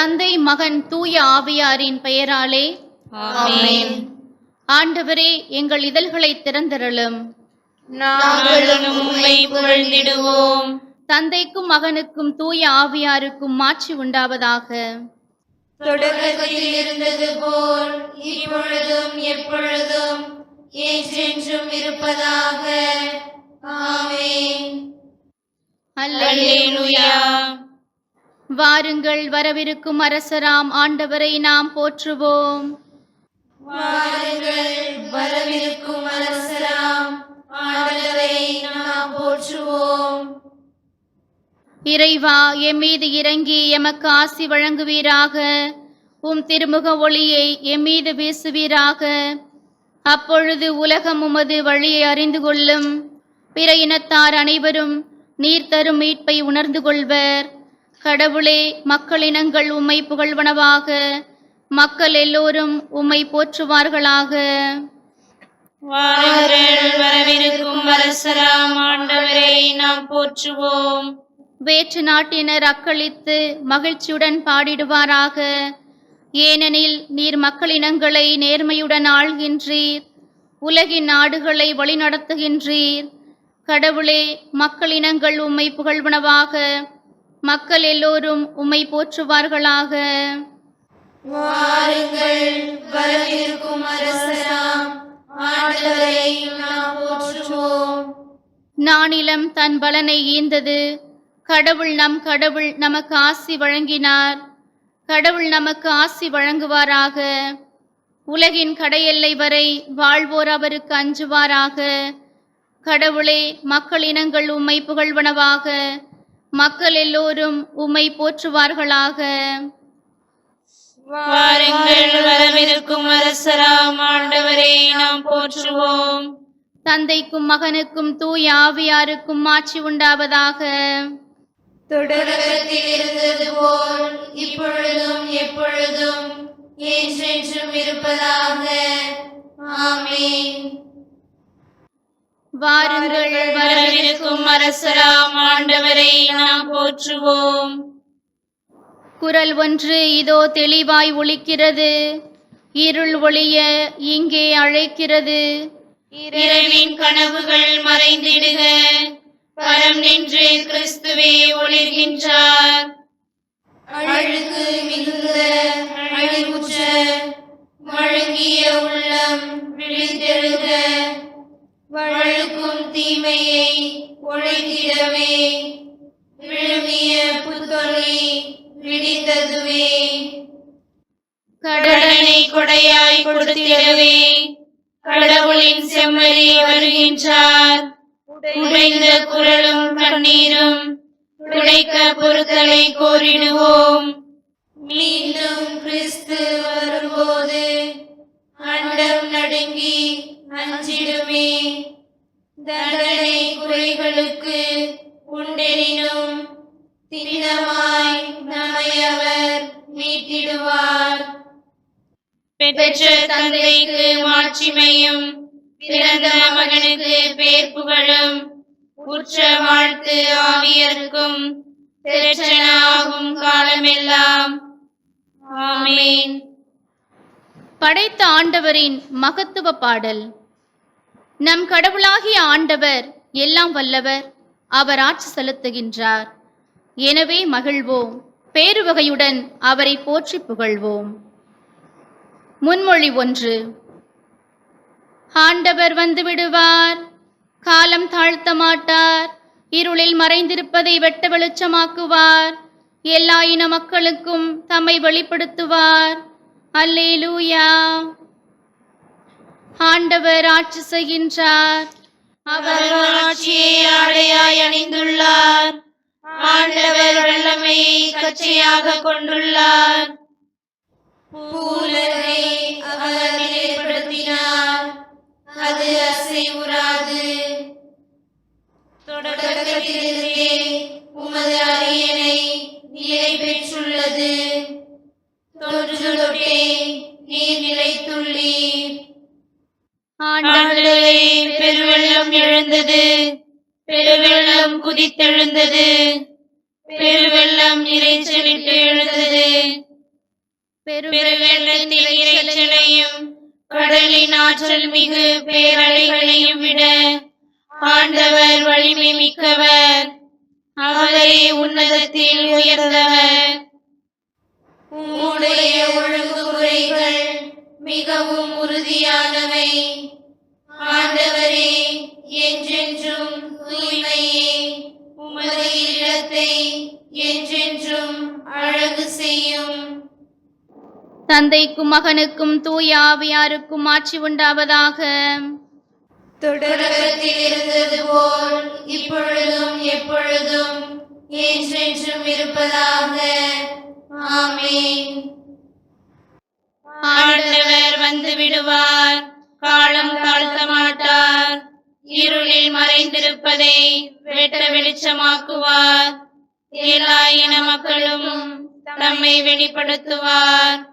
தந்தை மகன் தூய ஆவியாரின் பெயராலே ஆண்டவரே எங்கள் இதழ்களை உம்மை புகழ்ந்திடுவோம். தந்தைக்கும் மகனுக்கும் தூய ஆவியாருக்கும் மாட்சி உண்டாவதாக. தொடக்கத்தில் இருந்தது போல் இப்பொழுதும் எப்பொழுதும் என்றென்றும் இருப்பதாக. ஆமென். அல்லேலூயா. வாருங்கள் வரவிருக்கும் அரசராம் ஆண்டவரை நாம் போற்றுவோம். வாருங்கள் வரவிருக்கும் அரசராம் ஆண்டவரை நாம் போற்றுவோம். இறைவா எம் மீது இறங்கி எமக்கு ஆசி வழங்குவீராக. உம் திருமுக ஒளியை எம் மீது வீசுவீராக. அப்பொழுது உலகம் உமது வழியை அறிந்து கொள்ளும். பிற இனத்தார் அனைவரும் நீர் தரும் மீட்பை உணர்ந்து கொள்வர். கடவுளே மக்களினங்கள் உம்மை புகழ்வனவாக. மக்கள் எல்லோரும் உம்மை போற்றுவார்களாக. வரவிருக்கும் அரசராம் ஆண்டவரை நாம் போற்றுவோம். வேற்று நாட்டினர் அக்களித்து மகிழ்ச்சியுடன் பாடிடுவாராக. ஏனெனில் நீர் மக்களினங்களை நேர்மையுடன் ஆள்கின்றீர். உலகின் நாடுகளை வழிநடத்துகின்றீர். கடவுளே மக்களினங்கள் உம்மை புகழ்வனவாக. மக்கள் எல்லோரும் உம்மை போற்றுவார்களாக. வாருங்கள் வரவிருக்கும் அரசராம். ஆண்டவரை நாம் போற்றுவோம். நானிலம் தன் பலனை ஈந்தது. கடவுள் நம் கடவுள் நமக்கு ஆசி வழங்கினார். கடவுள் நமக்கு ஆசி வழங்குவாராக. உலகின் கடையெல்லை வரை வாழ்வோர் அவருக்கு அஞ்சுவாராக. கடவுளே மக்களினங்கள் உம்மை புகழ்வனவாக. மக்கள் எல்லோரும் உம்மை போற்றுவார்களாக. வாருங்கள் வரவிருக்கும் அரசராம் ஆண்டவரை நாம் போற்றுவோம். தந்தைக்கும் மகனுக்கும் தூய ஆவியாருக்கும் மாட்சி உண்டாவதாக. தொடக்கத்தில் இருந்தது போல் இப்பொழுதும் எப்பொழுதும் என்றென்றும் இருப்பதாக. ஆமென். வாருங்கள் வரவிருக்கும் அரசராம் ஆண்டவரை நாம் போற்றுவோம். குரல் ஒன்று இதோ தெளிவாய் ஒலிக்கிறது. இருள் ஒளிய இங்கே அழைக்கிறது. இரவின் கனவுகள் மறைந்திடுக. பரம் நின்று கிறிஸ்துவே ஒளிர்கின்றார். அழுக்கு மிகுந்த அழிவுற்ற மழுங்கிய உள்ளம் விழித்தெழுக. வழுக்கும் ஒழித்திடவே விழுமிய புத்தொழி விடிந்ததுவே கடனை கொடையாய் கொடுத்திடவே கடவுளின் செம்மறி வருகின்றார். உடைந்த குரலும் கண்ணீரும் துடைக்க பொருத்தலை கோரிடுவோம். மீண்டும் கிறிஸ்து வரும்போது அண்டம் நடுங்கி அஞ்சிடுமே. தண்டனை குறைகளுக்கு உண்டெனினும் திண்ணமாய் நம்மை அவர் மீட்டிடுவார். பெற்ற தந்தைக்கு மாட்சிமையும் பிறந்த மகனுக்கு பேர் புகழும் உற்ற வாழ்த்து ஆவியர்க்கும் பெற்றனாகும் காலமெல்லாம். ஆமேன். படைத்த ஆண்டவரின் மகத்துவ பாடல். நம் கடவுளாகிய ஆண்டவர் எல்லாம் வல்லவர் அவர் ஆட்சி செலுத்துகின்றார். எனவே மகிழ்வோம் பேருவகையுடன் அவரை போற்றி புகழ்வோம். முன்மொழி ஒன்று. ஆண்டவர் வந்து விடுவார் காலம் தாழ்த்த மாட்டார் இருளில் மறைந்திருப்பதை வெட்ட வெளிச்சமாக்குவார் எல்லா இன மக்களுக்கும் தம்மை வெளிப்படுத்துவார். ஆண்டவர் ஆட்சி செய்கின்றார். அவர் ஆட்சியை ஆடையாய் அணிந்துள்ளார். ஆண்டவர் வல்லமையை கச்சையாக கொண்டுள்ளார். பூலகை அவர் நிலைப்படுத்தினார். அது அசைவுறாது தொடக்கத்திலிருந்தே உமது அரியணை நிலை பெற்றுள்ளது. ஆண்டவரே பெருவெள்ளம் எழுந்தது. பெருவெள்ளம் குதித்தெழுந்தது. பெருவெள்ளம் இறைச்சலிட்டு எழுந்தது. பெருவெள்ளத்தின் இறைச்சலையும் கடலின் ஆற்றல் மிகு பேரலைகளையும் விட ஆண்டவர் வலிமை மிக்கவர். அவரே உன்னதத்தில் உயர்ந்தவர். உம்முடைய ஒழுங்குமுறைகள் மிகவும் உறுதியானவை. ஆண்டவரே என்றென்றும் தூய்மையே உமது இல்லத்தை என்றென்றும் அழகு செய்யும். தந்தைக்கும் மகனுக்கும் தூய ஆவியாருக்கும் ஆட்சி உண்டாவதாக. தொடக்கத்தில் இருந்தது போல் இப்பொழுதும் எப்பொழுதும் என்றென்றும் இருப்பதாக. ஆமென். ஆண்டவர் வந்து விடுவார். காலம் இருளில் மறைந்திருப்பதை வெட்ட வெளிச்சமாக்குவார். எல்லா இன மக்களும் தம்மை வெளிப்படுத்துவார்.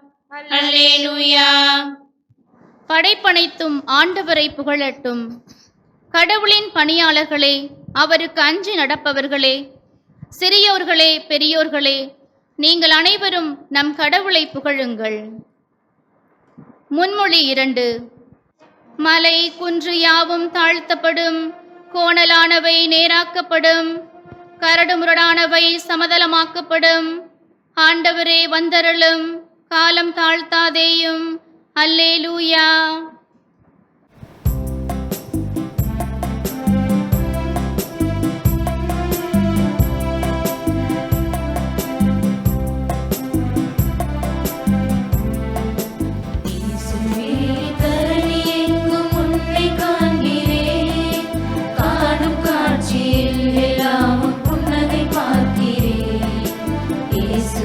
படைப்பனைத்தும் ஆண்டவரை புகழட்டும். கடவுளின் பணியாளர்களே அவருக்கு அஞ்சி நடப்பவர்களே. சிறியோர்களே பெரியோர்களே நீங்கள் அனைவரும் நம் கடவுளை புகழுங்கள். முன்மொழி இரண்டு. மலை குன்று யாவும் தாழ்த்தப்படும். கோணலானவை நேராக்கப்படும். கரடுமுரடானவை சமதளமாக்கப்படும். ஆண்டவரே வந்தருளும். காலம் தாழ்த்தாதேயும். அல்லேலூயா. லூயா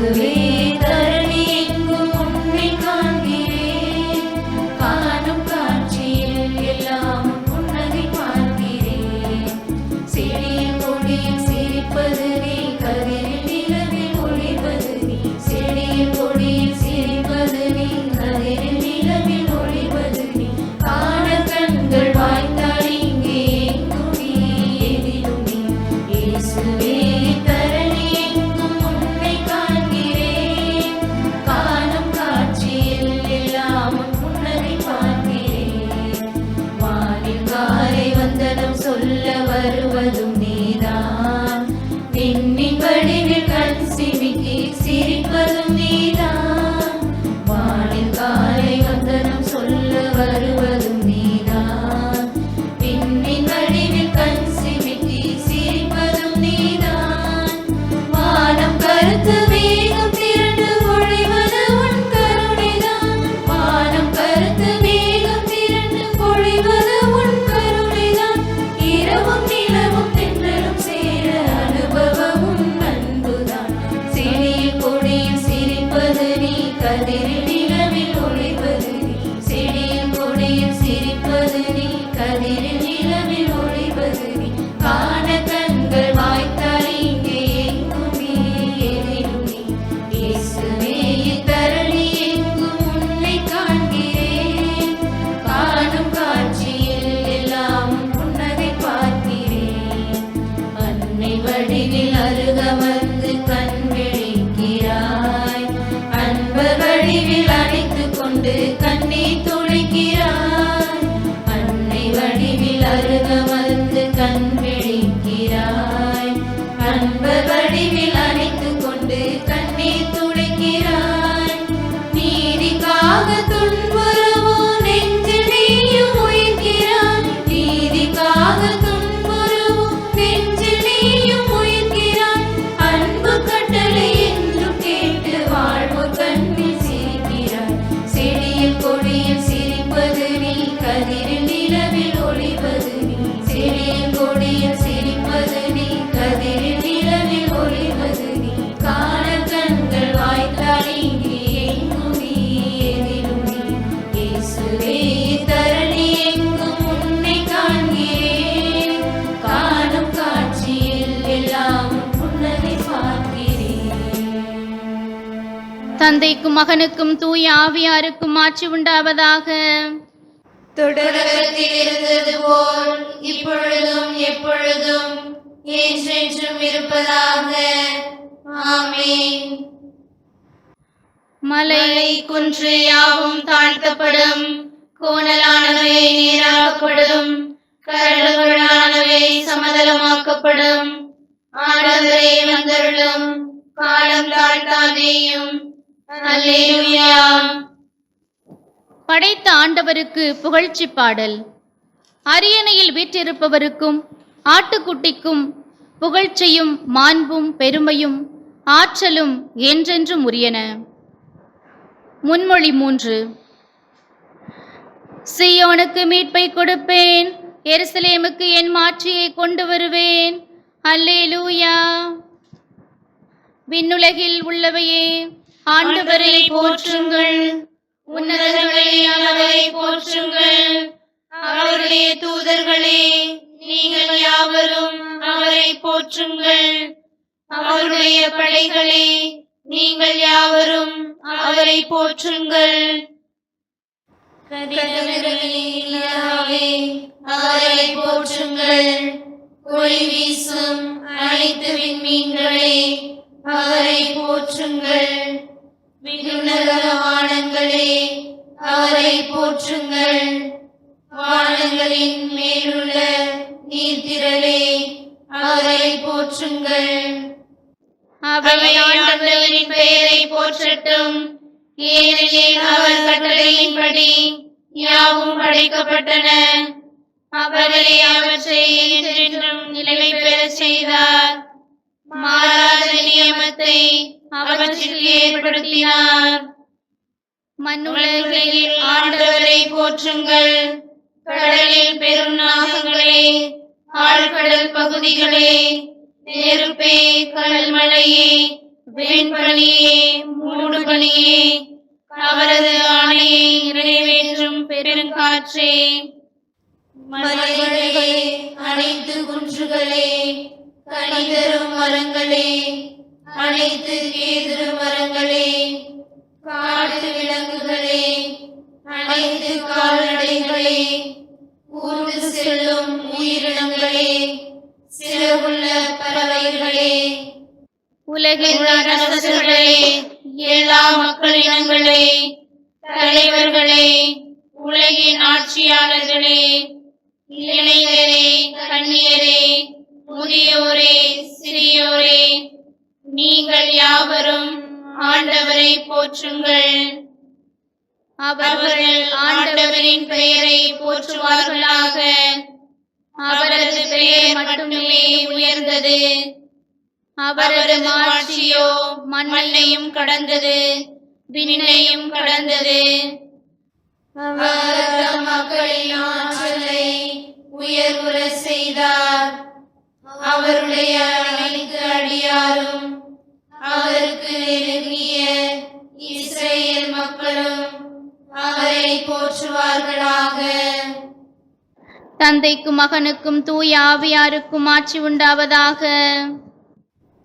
believe. நீதிக்காக தந்தைக்கும் மகனுக்கும் தூய ஆவியாருக்கும் ஆட்சி உண்டாவதாக. தொடக்கத்தில் இருந்தது போல் இப்பொழுதும் எப்பொழுதும் என்றென்றும் இருப்பதாக. ஆமென். மலை குன்று யாவும் தாழ்த்தப்படும். கோணலானவை நீராக்கப்படும் கரடுகளானவை சமதளமாக்கப்படும். ஆடவரே வந்தருளும். காலம் தாழ்த்தாதேயும். படைத்த ஆண்டவருக்கு புகழ்ச்சி பாடல். அரியணையில் வீற்றிருப்பவருக்கும் ஆட்டுக்குட்டிக்கும் புகழ்ச்சியும் மாண்பும் பெருமையும் ஆற்றலும் என்றென்றும் உரியன. முன்மொழி மூன்று. சீயோனுக்கு மீட்பை கொடுப்பேன் எருசலேமுக்கு என் மாட்சியை கொண்டு வருவேன். அல்லேலூயா. விண்ணுலகில் உள்ளவையே ஆண்டவரை போற்றுங்கள். உன்னதங்களில் அவரை போற்றுங்கள். அவருடைய தூதர்களே நீங்கள் யாவரும் அவரை போற்றுங்கள். அவருடைய படைகளே நீங்கள் யாவரும் அவரை போற்றுங்கள். அவரை போற்றுங்கள். ஒளி வீசும் அனைத்து விண்மீன்களே அவரை போற்றுங்கள். விண்ணுலக வானங்களே அவரை போற்றுங்கள். வானங்களின் மேலுள்ள நீர்த்திரளே அவரை போற்றுங்கள். அவை ஆண்டவரின் பெயரை போற்றட்டும். ஏனெனில் அவர் கட்டளையின்படி யாவும் படைக்கப்பட்டன. அவரே அவற்றை என்றென்றும் நிலை பெறச் செய்தார். மாறாத நியமத்தை அவற்றிற்கு ஏற்படுத்தினார். மண்ணுலகில் ஆண்டவரை போற்றுங்கள். கடலில் பெரும் நாகங்களே ஆழ்கடல் பகுதிகளே நெருப்பே கல்மழையே வெண்பனியே மூடுபனியே அவரது ஆணையை நிறைவேற்றும் பெருங்காற்றே. மலைகளே அனைத்து குன்றுகளே கனிதரும் மரங்களே அனைத்து கேதுரு மரங்களே காட்டு விலங்குகளே அனைத்து கால்நடைகளே ஊர்ந்து செல்லும் உயிரினங்களே சிறகுள்ள பறவைகளே. உலகில் அரசர்களே எல்லா மக்களினங்களே தலைவர்களே உலகின் ஆட்சியாளர்களே இளைஞரே கண்ணியரே முதியோரே சிறியோரே நீங்கள் யாவரும் ஆண்டவரை போற்றுங்கள். அவர்கள் ஆண்டவரின் பெயரை போற்றுவார்களாக. அவரது பெயர் மட்டுமே உயர்ந்தது. அவரது மாட்சியோ மண்ணையும் கடந்தது. விண்ணையும் கடந்தது. அவர் தம் மக்களின் ஆற்றலை உயர்வுற செய்தார். அவருடைய அனைத்து அடியாரும் தந்தைக்கும் மகனுக்கும் தூய ஆவியாருக்கும் ஆட்சி உண்டாவதாக.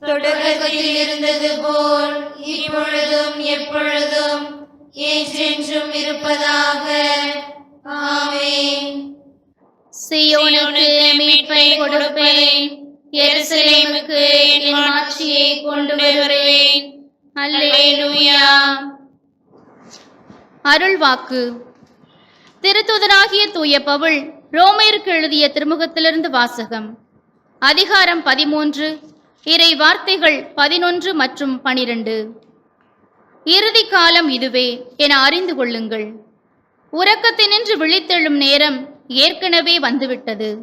தொடக்கத்தில் இருந்தது போல் இப்பொழுதும் எப்பொழுதும் என்றென்றும் இருப்பதாக. ஆமென். சியோனுக்கு மீட்பை கொடுப்பேன். எருசலேமுக்கு என் ஆட்சியை கொண்டு வருவேன். அல்லேலூயா. அருள்வாக்கு. திருத்துதராகிய தூய பவுல் ரோமையருக்கு எழுதிய திருமுகத்திலிருந்து வாசகம். அதிகாரம் பதிமூன்று இறை வார்த்தைகள் பதினொன்று மற்றும் பனிரெண்டு. இறுதி காலம் இதுவே என அறிந்து கொள்ளுங்கள். உறக்கத்தினின்று விழித்தெழும் நேரம் ஏற்கனவே வந்துவிட்டது.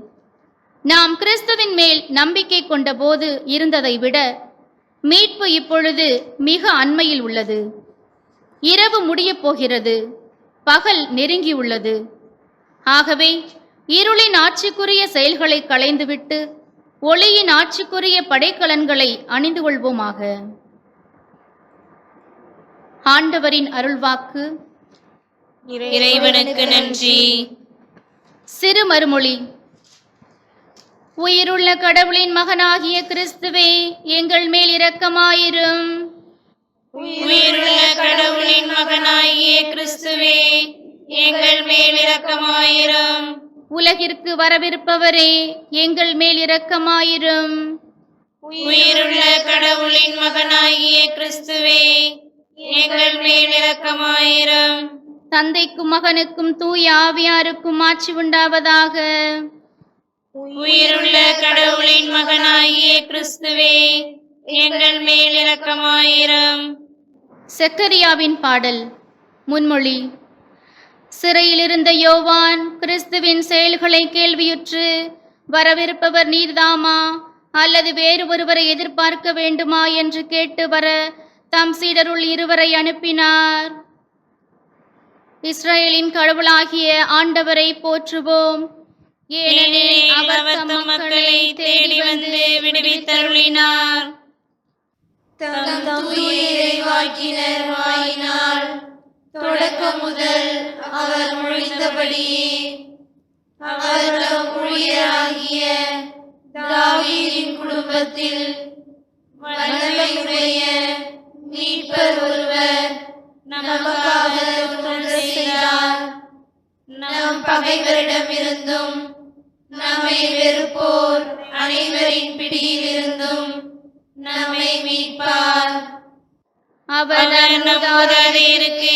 நாம் கிறிஸ்துவின் மேல் நம்பிக்கை கொண்டபோது இருந்ததை விட மீட்பு இப்பொழுது மிக அண்மையில் உள்ளது. இரவு முடியப் போகிறது. பகல் நெருங்கியுள்ளது. ஆகவே இருளின் ஆட்சிக்குரிய செயல்களை களைந்துவிட்டு ஒளியின் ஆட்சிக்குரிய படைக்கலன்களை அணிந்து கொள்வோமாக. ஆண்டவரின் அருள்வாக்கு. இறைவனுக்கு நன்றி. சிறு மறுமொழி. உயிருள்ள கடவுளின் மகனாகிய கிறிஸ்துவே எங்கள் மேல் இரக்கமாயிரும். உயிருள்ள கடவுளின் மகனாகிய கிறிஸ்துவே எங்கள் மேல் இரக்கமாயிரும். உலகிற்கு வரவிருப்பவரே எங்கள் மேல் இரக்கமாயிரும். உயிருள்ள கடவுளின் மகனாகிய கிறிஸ்துவே எங்கள் மேல் இரக்கமாயிரும். தந்தைக்கும் மகனுக்கும் தூய ஆவியாருக்கும் ஆட்சி உண்டாவதாக. உயிருள்ள கடவுளின் மகனாகிய கிறிஸ்துவே எங்கள் மேல் இரக்கமாயிரும். செக்கரியாவின் பாடல் முன்மொழி. சிறையிலிருந்த யோவான் கிறிஸ்துவின் செயல்களை கேள்வியுற்று வரவிருப்பவர் நீர்தாமா? அல்லது வேறு ஒருவரை எதிர்பார்க்க வேண்டுமா? என்று கேட்டு வர தம் சீடருள் இருவரை அனுப்பினார். இஸ்ரேலின் கடவுளாகிய ஆண்டவரை போற்றுவோம். ஏனெனில் அவர் தம் மக்களை தேடி வந்து விடுவித்தருளினார். தம் தூய இறைவாக்கினர் வாயினார். தொடக்கம் முதல் அவர் முழித்தபடியே அவர் ஊழியராகிய தாவீதின் குடும்பத்தில் வல்லமையுடைய மீட்பர் ஒருவர் நமக்காக தொண்டு செய்தார். நம் பகைவரிடமிருந்தும் நம்மை வெறுப்போர் அனைவரின் பிடியிலிருந்தும் நம்மை மீட்பார். அவர்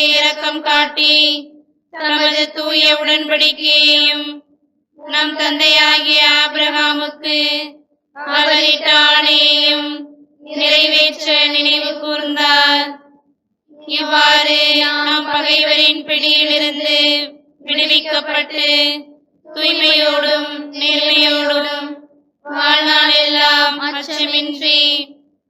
இரக்கம் காட்டி தமது தூய உடன்படிக்கையையும் நம் தந்தையாகிய ஆபிரகாமுக்கு அவரிட்ட ஆணையையும் நிறைவேற்ற நினைவு கூர்ந்தார். இவ்வாறு நாம் பகைவரின் பிடியிலிருந்து விடுவிக்கப்பட்டு தூய்மையோடும் நேர்மையோடும் வாழ்நாளெல்லாம் அச்சமின்றி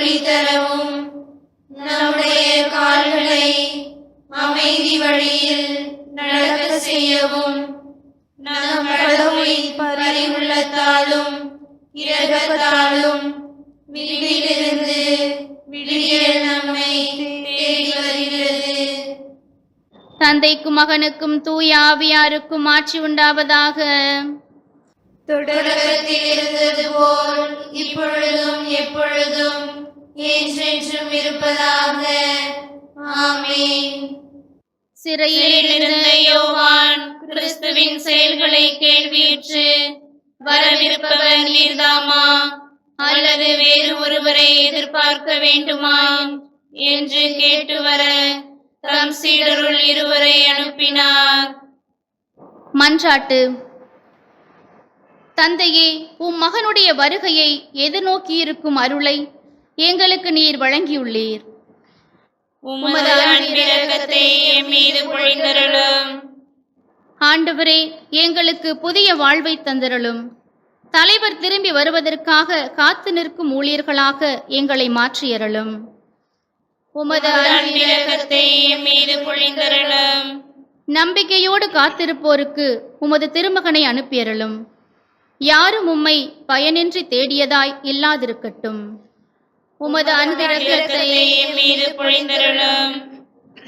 தரவும் நம்முடைய கால்களை அமைதி வழியில் நடக்க செய்யவும் நம் கடவுளின் பரிவுள்ளத்தாலும் இரக்கத்தாலும் விழிலிருந்து விடியல் நம்மை தேடி வருகிறது. தந்தைக்கும் மகனுக்கும் தூய ஆவியாருக்கும் ஆட்சி உண்டாவதாக. தொடக்கத்தில் இருந்தது போல் இப்பொழுதும் எப்பொழுதும் என்றென்றும் இருப்பதாக ஆமென். சிறையில் இருந்த யோவான் கிறிஸ்துவின் செயல்களை கேள்வியுற்று வரவிருப்பவர் நீர்தாமா? அல்லது வேறு ஒருவரை எதிர்பார்க்க வேண்டுமா? என்று கேட்டு வர தம் சீடருள் இருவரை அனுப்பினார். மன்றாட்டு. தந்தையே உம் மகனுடைய வருகையை எதிர்நோக்கியிருக்கும் அருளை எங்களுக்கு நீர் வழங்கியுள்ளீர். ஆண்டவரே எங்களுக்கு புதிய வாழ்வை தந்திரலும் தலைவர் திரும்பி வருவதற்காக காத்து நிற்கும் ஊழியர்களாக எங்களை மாற்றியறலும் நம்பிக்கையோடு காத்திருப்போருக்கு உமது திருமகனை அனுப்பியறலும் யாரும் உம்மை பயனின்றி தேடியதாய் இல்லாதிருக்கட்டும். உமது அன்பிரக்கத்தை மீது பொழிந்தருளும்.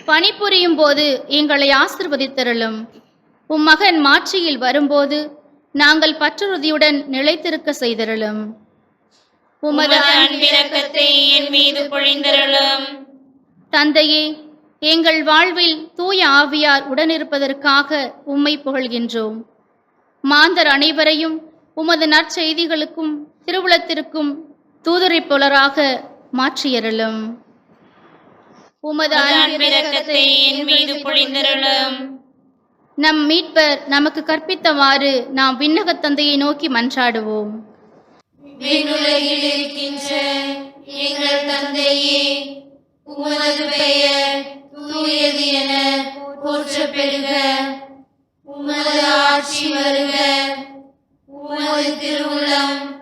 பணிபுரியும் போது எங்களை ஆசிர்வதித்தருளும். உம் மகன் மாட்சியில் வரும்போது நாங்கள் பற்றுறுதியுடன் நிலைத்திருக்க செய்தருளும். உமது உமது அன்பிரக்கத்தை என் மீது பொழிந்தருளும். தந்தையே எங்கள் வாழ்வில் தூய ஆவியார் உடனிருப்பதற்காக உம்மை புகழ்கின்றோம். மாந்தர் அனைவரையும் உமது நற்செய்திகளுக்கும் திருவுளத்திற்கும் தூதுரைப்பொலராக மாற்றியருளும். உமது அன்பிரக்கத்தை என் மீது பொழிந்தருளும். நம் மீட்பர் நமக்கு கற்பித்தவாறு நாம் விண்ணகத் தந்தையை நோக்கி மன்றாடுவோம். விண்ணுலகில் இருக்கின்ற எங்கள் தந்தையே உமது பெயர் தூயது என போற்ற பெறுக உமது ஆட்சி வருக. உமது திருவுளம்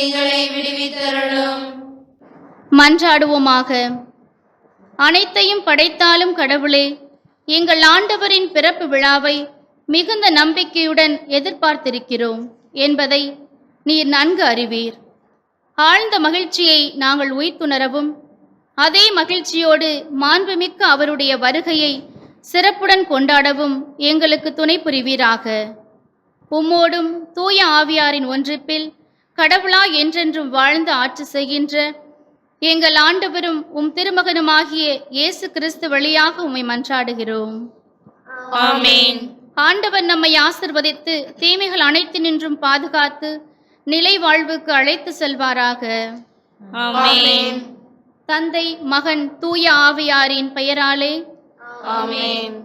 எங்களை விடுவித்தருளும். மன்றாடுவோமாக. அனைத்தையும் படைத்தாலும் கடவுளே எங்கள் ஆண்டவரின் பிறப்பு விழாவை மிகுந்த நம்பிக்கையுடன் எதிர்பார்த்திருக்கிறோம் என்பதை நீர் நன்கு அறிவீர். ஆழ்ந்த மகிழ்ச்சியை நாங்கள் உய்த்துணரவும் அதே மகிழ்ச்சியோடு மாண்புமிக்க அவருடைய வருகையை சிறப்புடன் கொண்டாடவும் எங்களுக்கு துணை புரிவீராக. உம்மோடும் தூய ஆவியாரின் ஒன்றிப்பில் கடவுளா என்றென்றும் வாழ்ந்து ஆட்சி செய்கின்ற எங்கள் ஆண்டவரும் உம் திருமகனுமாகிய இயேசு கிறிஸ்து வழியாக உம்மை மன்றாடுகிறோம். ஆமென். ஆண்டவர் நம்மை ஆசிர்வதித்து தீமைகள் அனைத்தினின்றும் பாதுகாத்து நிலை வாழ்வுக்கு அழைத்து செல்வாராக. ஆமென். தந்தை மகன் தூய ஆவியாரின் பெயராலே. ஆமென்.